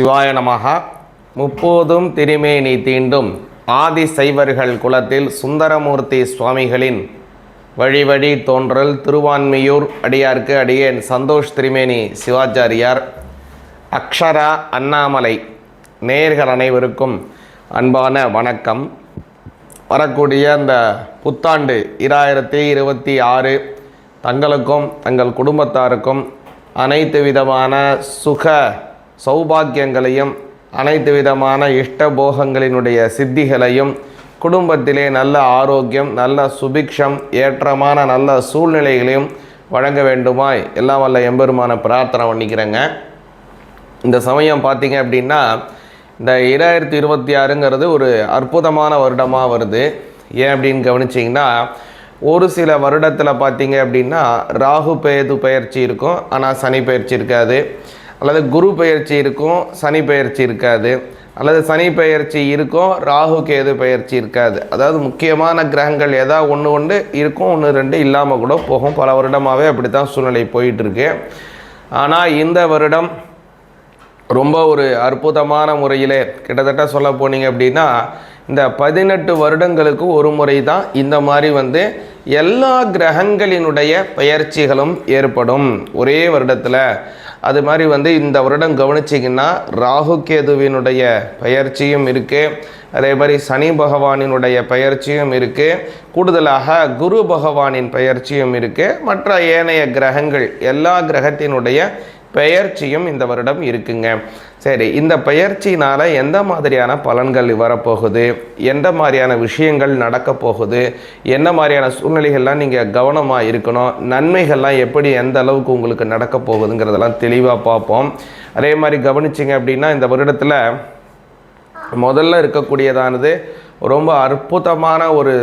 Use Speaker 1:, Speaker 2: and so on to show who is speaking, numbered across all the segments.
Speaker 1: சிவாய நமகா முப்போதும் திருமேனி தீண்டும். ஆதி சைவர்கள் குலத்தில் சுந்தரமூர்த்தி சுவாமிகளின் வழி வழி தோன்றல் திருவான்மியூர் அடியார்க்கு அடியேன் சந்தோஷ் திருமேனி சிவாச்சாரியார். அக்ஷரா அண்ணாமலை நேயர்கள் அனைவருக்கும் அன்பான வணக்கம். வரக்கூடிய அந்த புத்தாண்டு இராயிரத்தி இருபத்தி ஆறு தங்களுக்கும் தங்கள் குடும்பத்தாருக்கும் அனைத்து விதமான சுக சௌபாக்கியங்களையும் அனைத்து விதமான இஷ்டபோகங்களினுடைய சித்திகளையும் குடும்பத்திலே நல்ல ஆரோக்கியம் நல்ல சுபிக்ஷம் ஏற்றமான நல்ல சூழ்நிலைகளையும் வழங்க வேண்டுமாய் எல்லாம் வல்ல எம்பெருமான பிரார்த்தனை பண்ணிக்கிறேங்க. இந்த சமயம் பார்த்தீங்க அப்படின்னா இந்த இரண்டாயிரத்தி இருபத்தி ஆறுங்கிறது ஒரு அற்புதமான வருடமாக வருது. ஏன் அப்படின்னு கவனிச்சிங்கன்னா ஒரு சில வருடத்தில் பார்த்தீங்க அப்படின்னா ராகு பேது பயிற்சி இருக்கும் ஆனால் சனி பயிற்சி இருக்காது. அல்லது குரு பயிற்சி இருக்கும் சனி பயிற்சி இருக்காது. அல்லது சனி பயிற்சி இருக்கும் ராகு கேது பயிற்சி இருக்காது. அதாவது முக்கியமான கிரகங்கள் எதா ஒன்று ஒன்று இருக்கும் ஒன்று ரெண்டு இல்லாமல் கூட போகும். பல வருடமாகவே அப்படி தான் சூழ்நிலை போயிட்டுருக்கு. ஆனால் இந்த வருடம் ரொம்ப ஒரு அற்புதமான முறையில் கிட்டத்தட்ட சொல்ல போனீங்க அப்படின்னா இந்த பதினெட்டு வருடங்களுக்கு ஒரு முறை தான் இந்த மாதிரி வந்து எல்லா கிரகங்களினுடைய பயிற்சிகளும் ஏற்படும். ஒரே வருடத்தில். அது மாதிரி வந்து இந்த வருடம் கவனிச்சிங்கன்னா ராகு கேதுவினுடைய பயிற்சியும் இருக்குது அதே மாதிரி சனி பகவானினுடைய பயிற்சியும் இருக்குது கூடுதலாக குரு பகவானின் பயிற்சியும் இருக்குது மற்ற ஏனைய கிரகங்கள் எல்லா கிரகத்தினுடைய பெயர்ச்சியும் இந்த வருடம் இருக்குங்க. சரி இந்த பெயர்ச்சினால் எந்த மாதிரியான பலன்கள் வரப்போகுது? எந்த மாதிரியான விஷயங்கள் நடக்க போகுது? என்ன மாதிரியான சூழ்நிலைகள்லாம் நீங்கள் கவனமாக இருக்கணும்? நன்மைகள்லாம் எப்படி எந்த அளவுக்கு உங்களுக்கு நடக்க போகுதுங்கிறதெல்லாம் தெளிவாக பார்ப்போம். அதே மாதிரி கவனிச்சிங்க அப்படின்னா இந்த வருடத்தில் முதல்ல இருக்கக்கூடியதானது ரொம்ப அற்புதமான ஒரு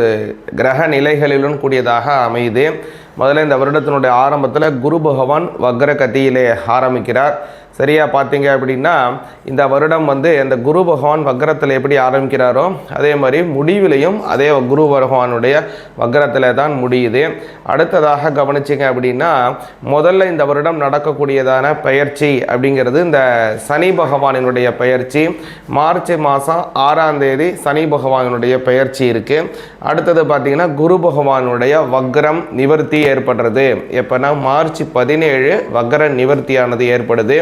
Speaker 1: கிரக நிலைகளிலும் கூடியதாக அமையுது. முதல்ல இந்த வருடத்தினுடைய ஆரம்பத்தில் குரு பகவான் வக்ரகதியிலே ஆரம்பிக்கிறார். சரியாக பார்த்தீங்க அப்படின்னா இந்த வருடம் வந்து அந்த குரு பகவான் வக்ரத்தில் எப்படி ஆரம்பிக்கிறாரோ அதே மாதிரி முடிவிலையும் அதே குரு பகவானுடைய வக்ரத்தில் தான் முடியுது. அடுத்ததாக கவனிச்சிங்க அப்படின்னா முதல்ல இந்த வருடம் நடக்கக்கூடியதான பயிற்சி அப்படிங்கிறது இந்த சனி பகவானினுடைய பயிற்சி. மார்ச் மாதம் ஆறாம் தேதி சனி பகவானுடைய பயிற்சி இருக்குது அடுத்தது பார்த்தீங்கன்னா குரு பகவானுடைய வக்ரம் நிவர்த்தி ஏற்படுறது. எப்போனா மார்ச் பதினேழு வக்ர நிவர்த்தியானது ஏற்படுது.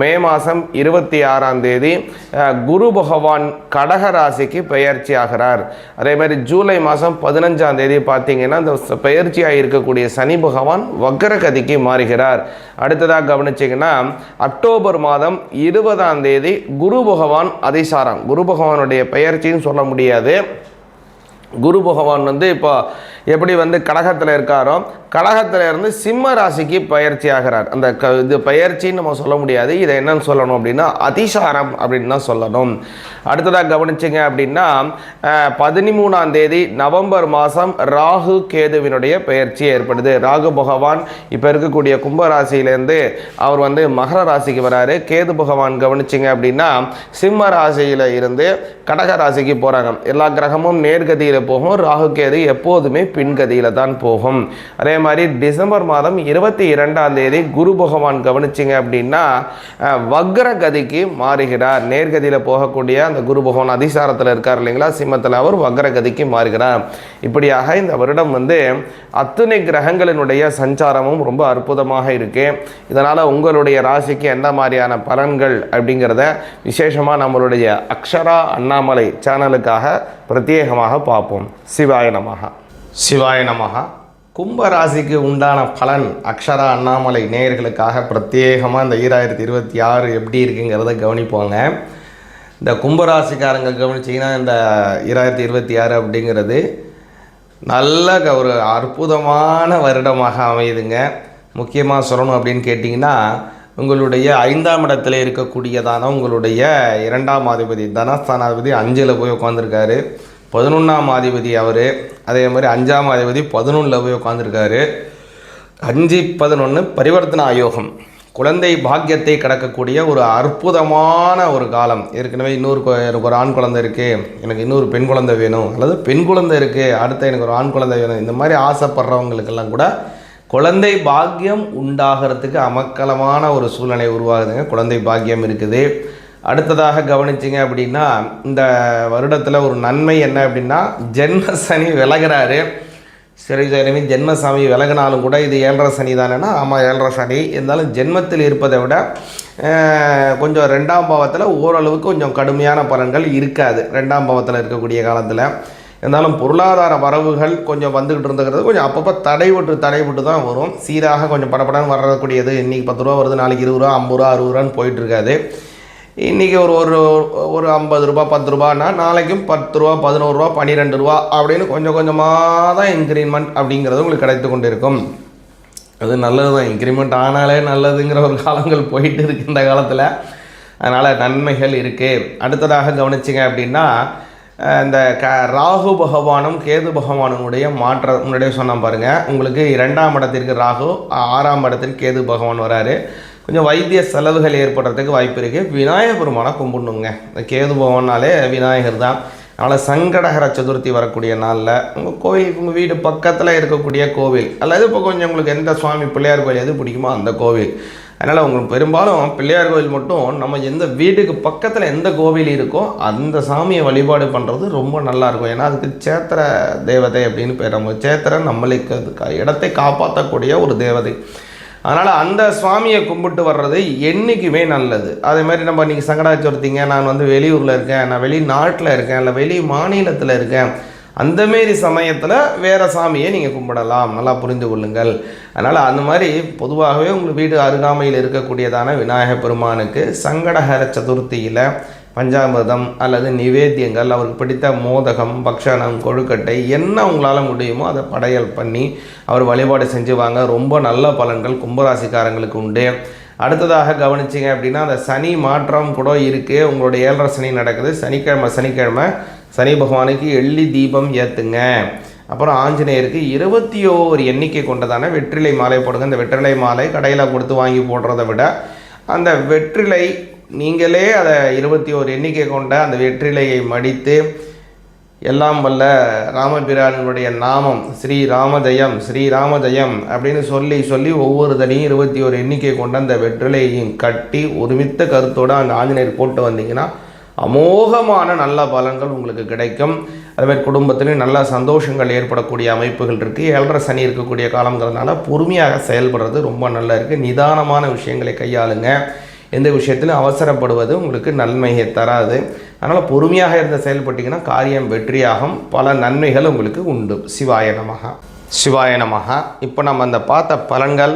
Speaker 1: மே மாதம் இருபத்தி ஆறாம் தேதி குரு பகவான் கடக ராசிக்கு பெயர்ச்சி ஆகிறார் அதே மாதிரி ஜூலை மாதம் பதினஞ்சாம் தேதி பார்த்தீங்கன்னா இந்த பெயர்ச்சியாக இருக்கக்கூடிய சனி பகவான் வக்ரகதிக்கு மாறுகிறார். அடுத்ததாக கவனிச்சிங்கன்னா அக்டோபர் மாதம் இருபதாம் தேதி குரு பகவான் அதிசாரம். குரு பகவானுடைய பெயர்ச்சின்னு சொல்ல முடியாது. குரு பகவான் வந்து இப்போ எப்படி வந்து கடகத்தில் இருக்காரோ கடகத்தில் இருந்து சிம்ம ராசிக்கு பயிற்சி ஆகிறார் அந்த க இது பயிற்சின்னு நம்ம சொல்ல முடியாது. இதை என்னன்னு சொல்லணும் அப்படின்னா அதிசாரம் அப்படின்னு தான் சொல்லணும். அடுத்ததாக கவனிச்சிங்க அப்படின்னா பதிமூணாம் தேதி நவம்பர் மாதம் ராகு கேதுவினுடைய பயிற்சி ஏற்படுது. ராகு பகவான் இப்போ இருக்கக்கூடிய கும்ப ராசியிலேருந்து அவர் வந்து மகர ராசிக்கு வராரு. கேது பகவான் கவனிச்சிங்க அப்படின்னா சிம்ம ராசியில் இருந்து கடக ராசிக்கு போகிறாங்க எல்லா கிரகமும் நேர்கதியில் போகும். ராகு கேது எப்போதுமே பின்கதியில் தான் போகும். அதே மாதிரி டிசம்பர் மாதம் இருபத்தி இரண்டாம் தேதி குரு பகவான் கவனிச்சிங்க அப்படின்னா வக்ர கதிக்கு மாறுகிறார். நேர்கதியில் போகக்கூடிய அந்த குரு பகவான் அதிசாரத்தில் இருக்கார் இல்லைங்களா? சிம்மத்தில் அவர் வக்ர கதிக்கு மாறுகிறார். இப்படியாக இந்த வருடம் வந்து அத்தனை கிரகங்களினுடைய சஞ்சாரமும் ரொம்ப அற்புதமாக இருக்கு. இதனால் உங்களுடைய ராசிக்கு எந்த மாதிரியான பலன்கள் அப்படிங்கிறத விசேஷமாக நம்மளுடைய அக்ஷரா அண்ணாமலை சேனலுக்காக பிரத்யேகமாக பார்ப்போம். சிவாய நமஹ. சிவாய நமகா கும்பராசிக்கு உண்டான பலன் அக்ஷரா அண்ணாமலை நேயர்களுக்காக பிரத்யேகமாக இந்த ஈராயிரத்தி இருபத்தி ஆறு எப்படி இருக்குங்கிறத கவனிப்போங்க. இந்த கும்பராசிக்காரங்க கவனிச்சிங்கன்னா இந்த ஈராயிரத்தி இருபத்தி ஆறு அப்படிங்கிறது நல்ல ஒரு அற்புதமான வருடமாக அமையுதுங்க. முக்கியமாக சொல்லணும் அப்படின்னு கேட்டிங்கன்னா உங்களுடைய ஐந்தாம் இடத்துல இருக்கக்கூடியதான உங்களுடைய இரண்டாம் அதிபதி தனஸ்தானாதிபதி அஞ்சில் போய் உட்காந்துருக்காரு பதினொன்றாம் அதிபதி அவர் அதே மாதிரி அஞ்சாம் அதிபதி பதினொன்றில் போய் உட்காந்துருக்காரு அஞ்சு பதினொன்று பரிவர்த்தன ஆயோகம். குழந்தை பாக்கியத்தை கடக்கக்கூடிய ஒரு அற்புதமான ஒரு காலம். ஏற்கனவே இன்னொரு எனக்கு ஒரு ஆண் குழந்தை இருக்குது எனக்கு இன்னொரு பெண் குழந்தை வேணும் அல்லது பெண் குழந்தை இருக்குது அடுத்த எனக்கு ஒரு ஆண் குழந்தை வேணும் இந்த மாதிரி ஆசைப்படுறவங்களுக்கெல்லாம் கூட குழந்தை பாக்கியம் உண்டாகிறதுக்கு அமக்கலமான ஒரு சூழ்நிலை உருவாகுதுங்க. குழந்தை பாக்கியம் இருக்குது. அடுத்ததாக கவனிச்சிங்க அப்படின்னா இந்த வருடத்தில் ஒரு நன்மை என்ன அப்படின்னா ஜென்ம சனி விலகிறாரு. சரி சரி ஜென்மசாமி விலகினாலும் கூட இது ஏழரை சனி தானேன்னா ஆமாம் ஏழரை சனி. இருந்தாலும் ஜென்மத்தில் இருப்பதை விட கொஞ்சம் ரெண்டாம் பாவத்தில் ஓரளவுக்கு கொஞ்சம் கடுமையான பலன்கள் இருக்காது. ரெண்டாம் பாவத்தில் இருக்கக்கூடிய காலத்தில். இருந்தாலும் பொருளாதார வரவுகள் கொஞ்சம் வந்துக்கிட்டு இருந்துக்கிறது கொஞ்சம் அப்பப்போ தடைபட்டு தடைபட்டு தான் வரும். சீராக கொஞ்சம் படப்படன்னு வரக்கூடியது இன்றைக்கி பத்து ரூபா வருது நாளைக்கு இருபது ரூபா ஐம்பது ரூபா அறுபது ரூபான்னு போயிட்டுருக்காது இன்றைக்கி ஒரு ஒரு ஒரு ஐம்பது ரூபா பத்து ரூபான்னா நாளைக்கும் பத்து ரூபா பதினோரு ரூபா பன்னிரெண்டு ரூபா அப்படின்னு கொஞ்சம் கொஞ்சமாக தான் இன்க்ரீமெண்ட் அப்படிங்கிறது உங்களுக்கு கிடைத்து கொண்டு இருக்கும் அது நல்லது தான். இன்க்ரிமெண்ட் ஆனாலே நல்லதுங்கிற ஒரு காலங்கள் போயிட்டு இருக்கு இந்த காலத்தில். அதனால் நன்மைகள் இருக்குது அடுத்ததாக கவனிச்சிங்க அப்படின்னா இந்த க ராகு பகவானும் கேது பகவானுடைய மாற்ற முன்னாடியே சொன்னால் பாருங்கள் உங்களுக்கு இரண்டாம் இடத்திற்கு ராகு ஆறாம் இடத்திற்கு கேது பகவான் வராரு. கொஞ்சம் வைத்திய செலவுகள் ஏற்படுறதுக்கு வாய்ப்பு இருக்குது விநாயகர் பெருமானை கும்பிடணுங்க. இந்த கேது போவோம்னாலே விநாயகர் தான். அதனால் சங்கடகர சதுர்த்தி வரக்கூடிய நாளில் உங்கள் கோவில் உங்கள் வீடு பக்கத்தில் இருக்கக்கூடிய கோவில் அல்லது இப்போ கொஞ்சம் உங்களுக்கு எந்த சுவாமி பிள்ளையார் கோயில் எது பிடிக்குமோ அந்த கோவில். அதனால் உங்களுக்கு பெரும்பாலும் பிள்ளையார் கோவில் மட்டும் நம்ம எந்த வீட்டுக்கு பக்கத்தில் எந்த கோவில் இருக்கோ அந்த சாமியை வழிபாடு பண்ணுறது ரொம்ப நல்லா இருக்கும். ஏன்னா அதுக்கு சேத்திர தேவதை அப்படின்னு பேர். நம்ம சேத்திர நம்மளுக்கு அதுக்கு இடத்தை காப்பாற்றக்கூடிய ஒரு தேவதை. அதனால் அந்த சுவாமியை கும்பிட்டு வர்றது என்றைக்குமே நல்லது. அதே மாதிரி நம்ம இன்றைக்கி சங்கடா சதுர்த்திங்க நான் வந்து வெளியூரில் இருக்கேன் நான் வெளிநாட்டில் இருக்கேன் இல்லை வெளி மாநிலத்தில் இருக்கேன் அந்த மாரி சமயத்தில் வேறு சாமியை நீங்கள் கும்பிடலாம். நல்லா புரிந்து கொள்ளுங்கள். அதனால் அந்த மாதிரி பொதுவாகவே உங்கள் வீடு அருகாமையில் இருக்கக்கூடியதான விநாயகப் பெருமானுக்கு சங்கடஹர சதுர்த்தியில் பஞ்சாமிர்தம் அல்லது நிவேத்தியங்கள் அவருக்கு பிடித்த மோதகம் பக்ஷணம் கொழுக்கட்டை என்ன உங்களால் முடியுமோ அதை படையல் பண்ணி அவர் வழிபாடு செஞ்சு வாங்க. ரொம்ப நல்ல பலன்கள் கும்பராசிக்காரங்களுக்கு உண்டு. அடுத்ததாக கவனிச்சிங்க அப்படின்னா அந்த சனி மாற்றம் கூட இருக்குது உங்களுடைய ஏழரை சனி நடக்குது. சனிக்கிழமை சனிக்கிழமை சனி பகவானுக்கு எள்ளி தீபம் ஏற்றுங்க அப்புறம் ஆஞ்சநேயருக்கு இருபத்தி ஓரு எண்ணிக்கை கொண்டதான வெற்றிலை மாலை போடுங்க. இந்த வெற்றிலை மாலை கடையில் கொடுத்து வாங்கி போடுறத விட அந்த வெற்றிலை நீங்களே அதை இருபத்தி ஓரு எண்ணிக்கை கொண்ட அந்த வெற்றிலையை மடித்து எல்லாம் வல்ல ராமபிரானுடைய நாமம் ஸ்ரீ ராமஜயம் ஸ்ரீ ராமஜயம் அப்படின்னு சொல்லி சொல்லி ஒவ்வொரு தனியும் இருபத்தி ஒரு எண்ணிக்கை கொண்ட அந்த வெற்றிலையையும் கட்டி ஒருமித்த கருத்தோடு அந்த ஆஞ்சநேயர் போட்டு வந்தீங்கன்னா அமோகமான நல்ல பலன்கள் உங்களுக்கு கிடைக்கும். அதுமாதிரி குடும்பத்திலையும் நல்ல சந்தோஷங்கள் ஏற்படக்கூடிய அமைப்புகள் இருக்குது ஏழரை சனி இருக்கக்கூடிய காலங்கிறதுனால பொறுமையாக செயல்படுறது ரொம்ப நல்லா இருக்குது நிதானமான விஷயங்களை கையாளுங்க. எந்த விஷயத்திலும் அவசரப்படுவது உங்களுக்கு நன்மையை தராது. அதனால் பொறுமையாக இருந்து செயல்பட்டீங்கன்னா காரியம் வெற்றியாகும். பல நன்மைகள் உங்களுக்கு உண்டு. சிவாய நமகா சிவாய நமகா இப்போ நம்ம அந்த பார்த்த பலன்கள்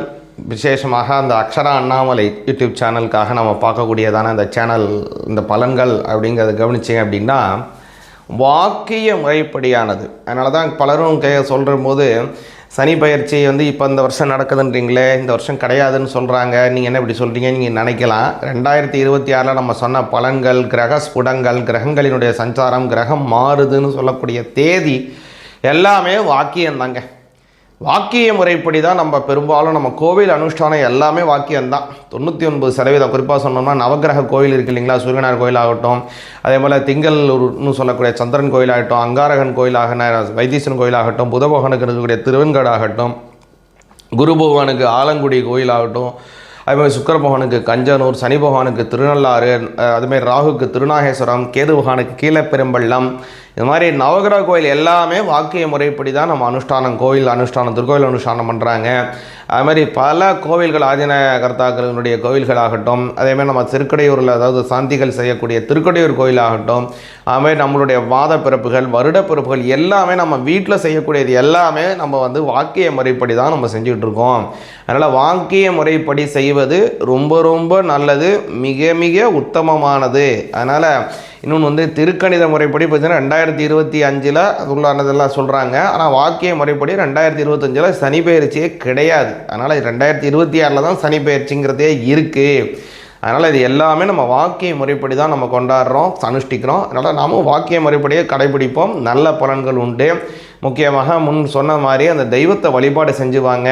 Speaker 1: விசேஷமாக அந்த அக்ஷரா அண்ணாமலை யூடியூப் சேனலுக்காக நம்ம பார்க்கக்கூடியதான அந்த சேனல் இந்த பலன்கள் அப்படிங்கிறத கவனிச்சிங்க அப்படின்னா வாக்கிய முறைப்படியானது. அதனால தான் பலரும் கே சொல்கிற போது சனி பயிற்சி வந்து இப்போ இந்த வருஷம் நடக்குதுன்றீங்களே இந்த வருஷம் கிடையாதுன்னு சொல்கிறாங்க நீங்கள் என்ன இப்படி சொல்கிறீங்க நீங்கள் நினைக்கலாம். ரெண்டாயிரத்தி இருபத்தி ஆறில் நம்ம சொன்ன பலன்கள் கிரக ஸ்புடங்கள் கிரகங்களினுடைய சஞ்சாரம் கிரகம் மாறுதுன்னு சொல்லக்கூடிய தேதி எல்லாமே வாக்கியம்தாங்க. வாக்கிய முறைப்படி தான் நம்ம பெரும்பாலும் நம்ம கோவில் அனுஷ்டானம் எல்லாமே வாக்கியம்தான் தொண்ணூற்றி ஒன்பது சதவீதம். குறிப்பாக சொன்னோம்னா நவக்கிரக கோயில் இருக்கு இல்லைங்களா? சூரியனார் கோயில் ஆகட்டும் அதே போல் திங்கள்னு சொல்லக்கூடிய சந்திரன் கோயில் ஆகட்டும் அங்காரகன் கோயிலாக வைத்தீஸ்வரன் கோயிலாகட்டும் புதபோகனுக்கு இருக்கக்கூடிய திருவெண்காடு ஆகட்டும் குரு பகவானுக்கு ஆலங்குடி கோயிலாகட்டும் அதுமாதிரி சுக்கர பகவானுக்கு கஞ்சனூர் சனி பகவானுக்கு திருநள்ளாறு அதுமாரி அதுமாதிரி ராகுக்கு திருநாகேஸ்வரம் கேது பகவானுக்கு கீழப்பெரும்பள்ளம் இது மாதிரி நவகிரக கோயில் எல்லாமே வாக்கிய முறைப்படி தான் நம்ம அனுஷ்டானம் கோயில் அனுஷ்டானம் திருக்கோயில் அனுஷ்டானம் பண்ணுறாங்க அது மாதிரி பல கோவில்கள் ஆதீன கர்த்தாக்களினுடைய கோவில்களாகட்டும் அதேமாதிரி நம்ம திருக்கடையூரில் அதாவது சாந்திகள் செய்யக்கூடிய திருக்கடையூர் கோயிலாகட்டும் அதுமாதிரி நம்மளுடைய வாத பிறப்புகள் வருட பிறப்புகள் எல்லாமே நம்ம வீட்டில் செய்யக்கூடியது எல்லாமே நம்ம வந்து வாக்கிய முறைப்படி தான் நம்ம செஞ்சுக்கிட்டு இருக்கோம். அதனால் வாக்கிய முறைப்படி செய்ய செய்வது ரொம்ப ரொம்ப நல்லது மிக மிக உத்தமமானது. அதனால் இன்னொன்று வந்து திருக்கணித முறைப்படி பார்த்தீங்கன்னா ரெண்டாயிரத்தி இருபத்தி அஞ்சில் உள்ளானதெல்லாம் சொல்கிறாங்க ஆனால் வாக்கிய முறைப்படி ரெண்டாயிரத்தி இருபத்தஞ்சில் சனி பயிற்சியே கிடையாது. அதனால் ரெண்டாயிரத்தி இருபத்தி ஆறில் தான் சனி பயிற்சிங்கிறதே இருக்குது அதனால் இது எல்லாமே நம்ம வாக்கிய முறைப்படி தான் நம்ம கொண்டாடுறோம் அனுஷ்டிக்கிறோம் அதனால் நாமும் வாக்கிய முறைப்படியே கடைபிடிப்போம். நல்ல பலன்கள் உண்டு. முக்கியமாக முன் சொன்ன மாதிரி அந்த தெய்வத்தை வழிபாடு செஞ்சுவாங்க.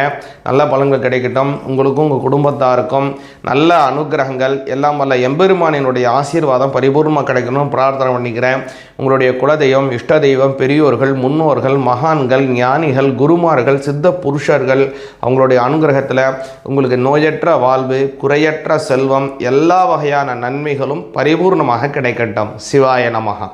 Speaker 1: நல்ல பலன்கள் கிடைக்கட்டும். உங்களுக்கும் உங்கள் குடும்பத்தாருக்கும் நல்ல அனுகிரகங்கள் எல்லாம் வல்ல எம்பெருமானினுடைய ஆசீர்வாதம் பரிபூர்ணமாக கிடைக்கணும் பிரார்த்தனை பண்ணிக்கிறேன். உங்களுடைய குலதெய்வம் இஷ்ட தெய்வம் பெரியோர்கள் முன்னோர்கள் மகான்கள் ஞானிகள் குருமார்கள் சித்த புருஷர்கள் அவங்களுடைய அனுகிரகத்தில் உங்களுக்கு நோயற்ற வாழ்வு குறையற்ற செல்வம் எல்லா வகையான நன்மைகளும் பரிபூர்ணமாக கிடைக்கட்டும். சிவாய நமகா